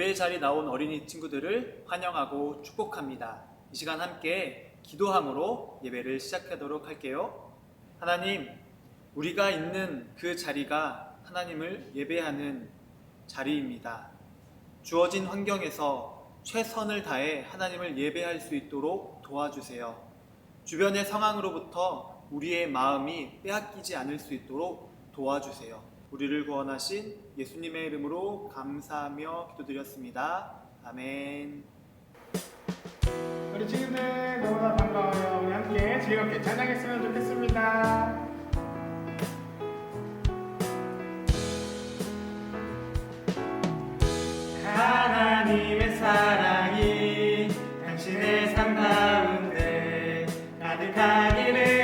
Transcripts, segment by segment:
예배 자리 나온 어린이 친구들을 환영하고 축복합니다. 이 시간 함께 기도함으로 예배를 시작하도록 할게요. 하나님, 우리가 있는 그 자리가 하나님을 예배하는 자리입니다. 주어진 환경에서 최선을 다해 하나님을 예배할 수 있도록 도와주세요. 주변의 상황으로부터 우리의 마음이 빼앗기지 않을 수 있도록 도와주세요. 우리를 구원하신 예수님의 이름으로 감사하며 기도드렸습니다. 아멘. 우리 친구들 너무나 반가워요. 우리 함께 즐겁게 찬양했으면 좋겠습니다. 하나님의 사랑이 당신의 삶 가운데 가득하기를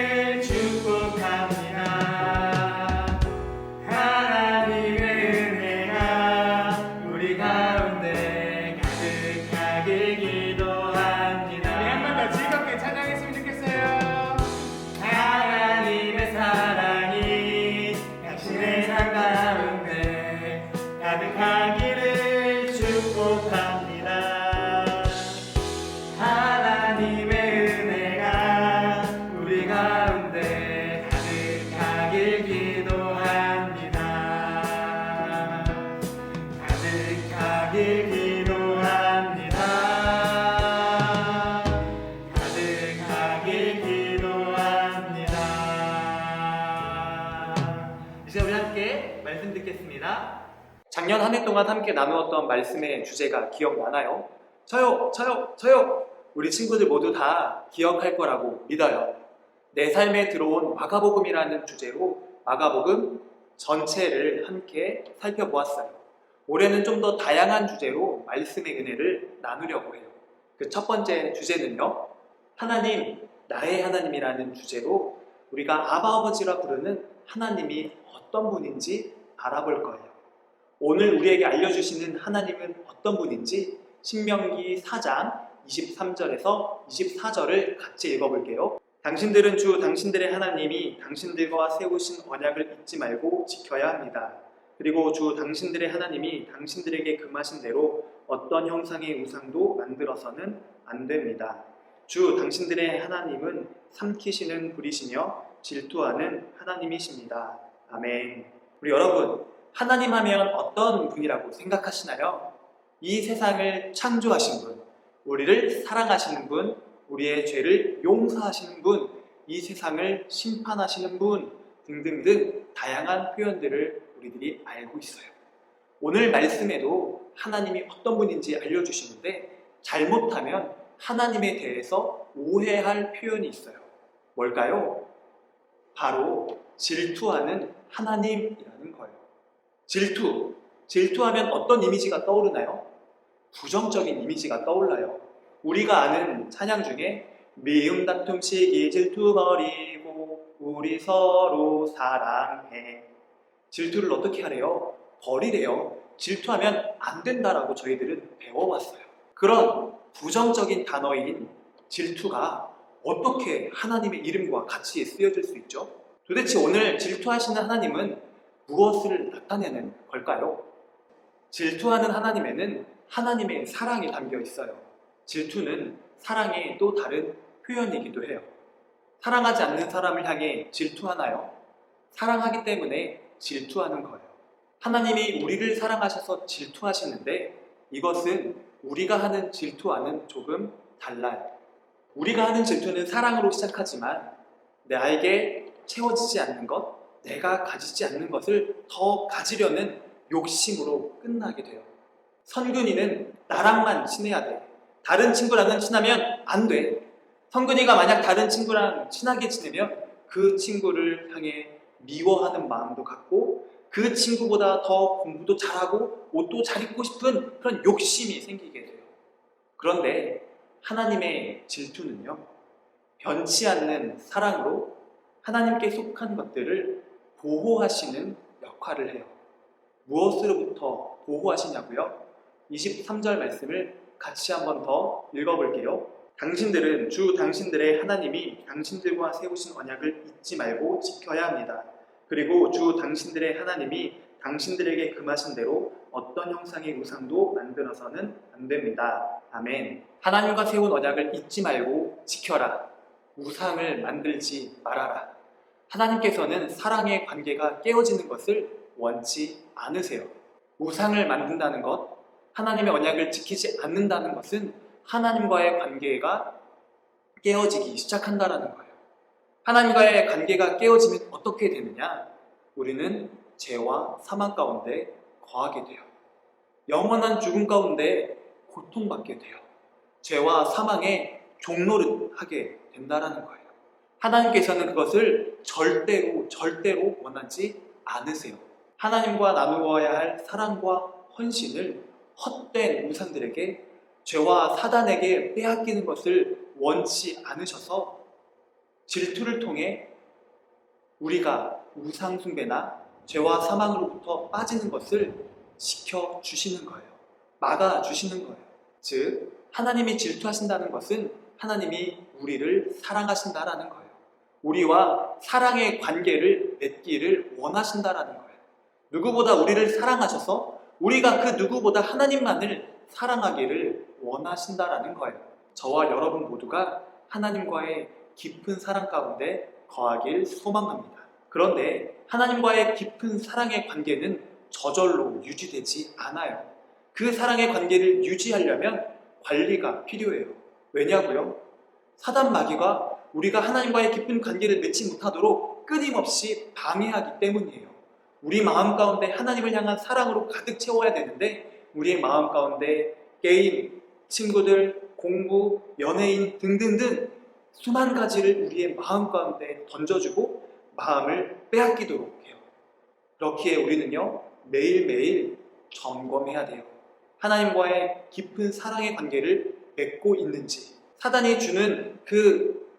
이제 우리 함께 말씀 듣겠습니다. 작년 한 해 동안 함께 나누었던 말씀의 주제가 기억나나요? 저요, 저요, 저요! 우리 친구들 모두 다 기억할 거라고 믿어요. 내 삶에 들어온 마가복음이라는 주제로 마가복음 전체를 함께 살펴보았어요. 올해는 좀 더 다양한 주제로 말씀의 은혜를 나누려고 해요. 그 첫 번째 주제는요. 하나님, 나의 하나님이라는 주제로 우리가 아바 아버지라 부르는 하나님이 어떤 분인지 알아볼 거예요. 오늘 우리에게 알려주시는 하나님은 어떤 분인지 신명기 4장 23절에서 24절을 같이 읽어볼게요. 당신들은 주 당신들의 하나님이 당신들과 세우신 언약을 잊지 말고 지켜야 합니다. 그리고 주 당신들의 하나님이 당신들에게 금하신 대로 어떤 형상의 우상도 만들어서는 안 됩니다. 주 당신들의 하나님은 삼키시는 불이시며 질투하는 하나님이십니다. 아멘. 우리 여러분, 하나님 하면 어떤 분이라고 생각하시나요? 이 세상을 창조하신 분, 우리를 사랑하시는 분, 우리의 죄를 용서하시는 분, 이 세상을 심판하시는 분 등등등 다양한 표현들을 우리들이 알고 있어요. 오늘 말씀에도 하나님이 어떤 분인지 알려주시는데 잘못하면 하나님에 대해서 오해할 표현이 있어요. 뭘까요? 바로 질투하는 하나님이라는 거예요. 질투. 질투하면 어떤 이미지가 떠오르나요? 부정적인 이미지가 떠올라요. 우리가 아는 찬양 중에 미움 다툼 시기 질투 버리고 우리 서로 사랑해. 질투를 어떻게 하래요? 버리래요. 질투하면 안 된다라고 저희들은 배워왔어요. 그런 부정적인 단어인 질투가 어떻게 하나님의 이름과 같이 쓰여질 수 있죠? 도대체 오늘 질투하시는 하나님은 무엇을 나타내는 걸까요? 질투하는 하나님에는 하나님의 사랑이 담겨 있어요. 질투는 사랑의 또 다른 표현이기도 해요. 사랑하지 않는 사람을 향해 질투하나요? 사랑하기 때문에 질투하는 거예요. 하나님이 우리를 사랑하셔서 질투하시는데 이것은 우리가 하는 질투와는 조금 달라요. 우리가 하는 질투는 사랑으로 시작하지만 나에게 채워지지 않는 것, 내가 가지지 않는 것을 더 가지려는 욕심으로 끝나게 돼요. 선근이는 나랑만 친해야 돼. 다른 친구랑은 친하면 안 돼. 성근이가 만약 다른 친구랑 친하게 지내면 그 친구를 향해 미워하는 마음도 갖고 그 친구보다 더 공부도 잘하고 옷도 잘 입고 싶은 그런 욕심이 생기게 돼요. 그런데 하나님의 질투는요, 변치 않는 사랑으로 하나님께 속한 것들을 보호하시는 역할을 해요. 무엇으로부터 보호하시냐고요? 23절 말씀을 같이 한번 더 읽어볼게요. 당신들은 주 당신들의 하나님이 당신들과 세우신 언약을 잊지 말고 지켜야 합니다. 그리고 주 당신들의 하나님이 당신들에게 금하신 대로 어떤 형상의 우상도 만들어서는 안 됩니다. 아멘. 하나님과 세운 언약을 잊지 말고 지켜라. 우상을 만들지 말아라. 하나님께서는 사랑의 관계가 깨어지는 것을 원치 않으세요. 우상을 만든다는 것, 하나님의 언약을 지키지 않는다는 것은 하나님과의 관계가 깨어지기 시작한다라는 거예요. 하나님과의 관계가 깨어지면 어떻게 되느냐? 우리는 죄와 사망 가운데 거하게 돼요. 영원한 죽음 가운데 고통받게 돼요. 죄와 사망의 종로를 하게 된다라는 거예요. 하나님께서는 그것을 절대로 절대로 원하지 않으세요. 하나님과 나누어야 할 사랑과 헌신을 헛된 우상들에게 죄와 사단에게 빼앗기는 것을 원치 않으셔서 질투를 통해 우리가 우상 숭배나 죄와 사망으로부터 빠지는 것을 시켜 주시는 거예요. 막아 주시는 거예요. 즉 하나님이 질투하신다는 것은 하나님이 우리를 사랑하신다라는 거예요. 우리와 사랑의 관계를 맺기를 원하신다라는 거예요. 누구보다 우리를 사랑하셔서 우리가 그 누구보다 하나님만을 사랑하기를 원하신다라는 거예요. 저와 여러분 모두가 하나님과의 깊은 사랑 가운데 거하길 소망합니다. 그런데 하나님과의 깊은 사랑의 관계는 저절로 유지되지 않아요. 그 사랑의 관계를 유지하려면 관리가 필요해요. 왜냐고요? 사단 마귀가 우리가 하나님과의 깊은 관계를 맺지 못하도록 끊임없이 방해하기 때문이에요. 우리 마음 가운데 하나님을 향한 사랑으로 가득 채워야 되는데 우리의 마음 가운데 게임, 친구들, 공부, 연예인 등등등 수만 가지를 우리의 마음 가운데 던져주고 마음을 빼앗기도록 해요. 그렇기에 우리는요 매일매일 점검해야 돼요. 하나님과의 깊은 사랑의 관계를 맺고 있는지, 사단이 주는 그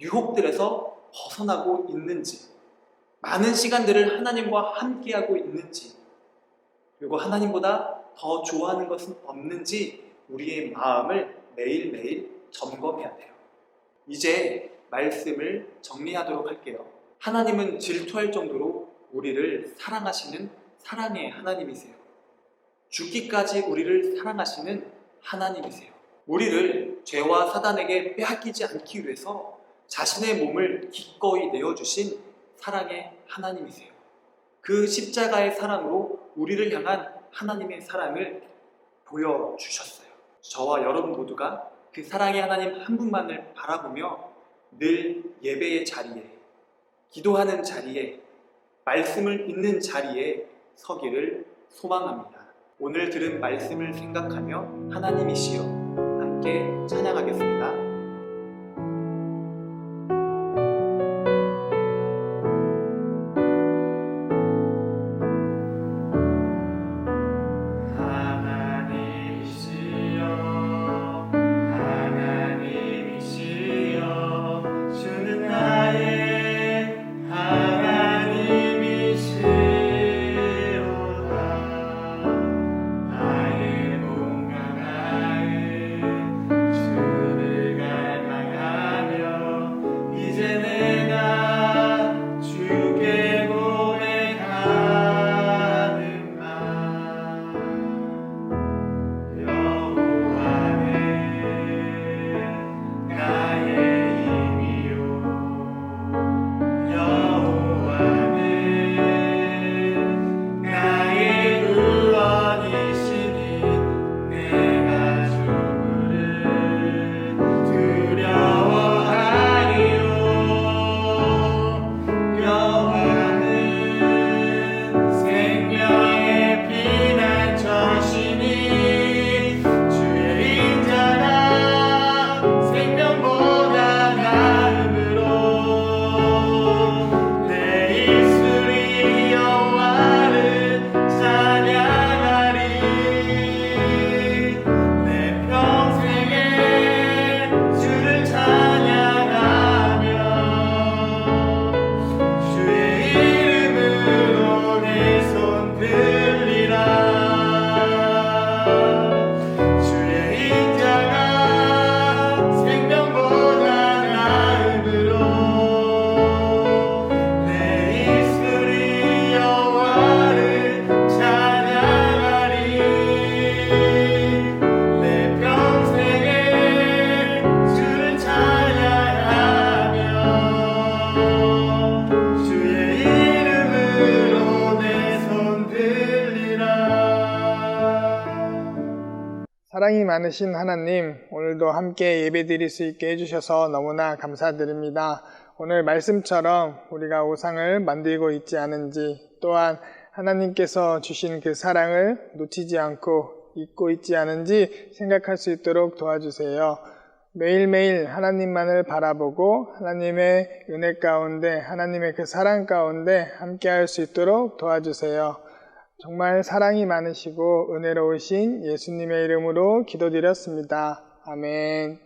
유혹들에서 벗어나고 있는지, 많은 시간들을 하나님과 함께하고 있는지, 그리고 하나님보다 더 좋아하는 것은 없는지 우리의 마음을 매일매일 점검해야 돼요. 이제 말씀을 정리하도록 할게요. 하나님은 질투할 정도로 우리를 사랑하시는 사랑의 하나님이세요. 죽기까지 우리를 사랑하시는 하나님이세요. 우리를 죄와 사단에게 빼앗기지 않기 위해서 자신의 몸을 기꺼이 내어주신 사랑의 하나님이세요. 그 십자가의 사랑으로 우리를 향한 하나님의 사랑을 보여주셨어요. 저와 여러분 모두가 그 사랑의 하나님 한 분만을 바라보며 늘 예배의 자리에, 기도하는 자리에, 말씀을 읽는 자리에 서기를 소망합니다. 오늘 들은 말씀을 생각하며 하나님이시여 함께 찬양하겠습니다. 사랑이 많으신 하나님, 오늘도 함께 예배 드릴 수 있게 해주셔서 너무나 감사드립니다. 오늘 말씀처럼 우리가 우상을 만들고 있지 않은지, 또한 하나님께서 주신 그 사랑을 놓치지 않고 잊고 있지 않은지 생각할 수 있도록 도와주세요. 매일매일 하나님만을 바라보고 하나님의 은혜 가운데, 하나님의 그 사랑 가운데 함께 할 수 있도록 도와주세요. 정말 사랑이 많으시고 은혜로우신 예수님의 이름으로 기도드렸습니다. 아멘.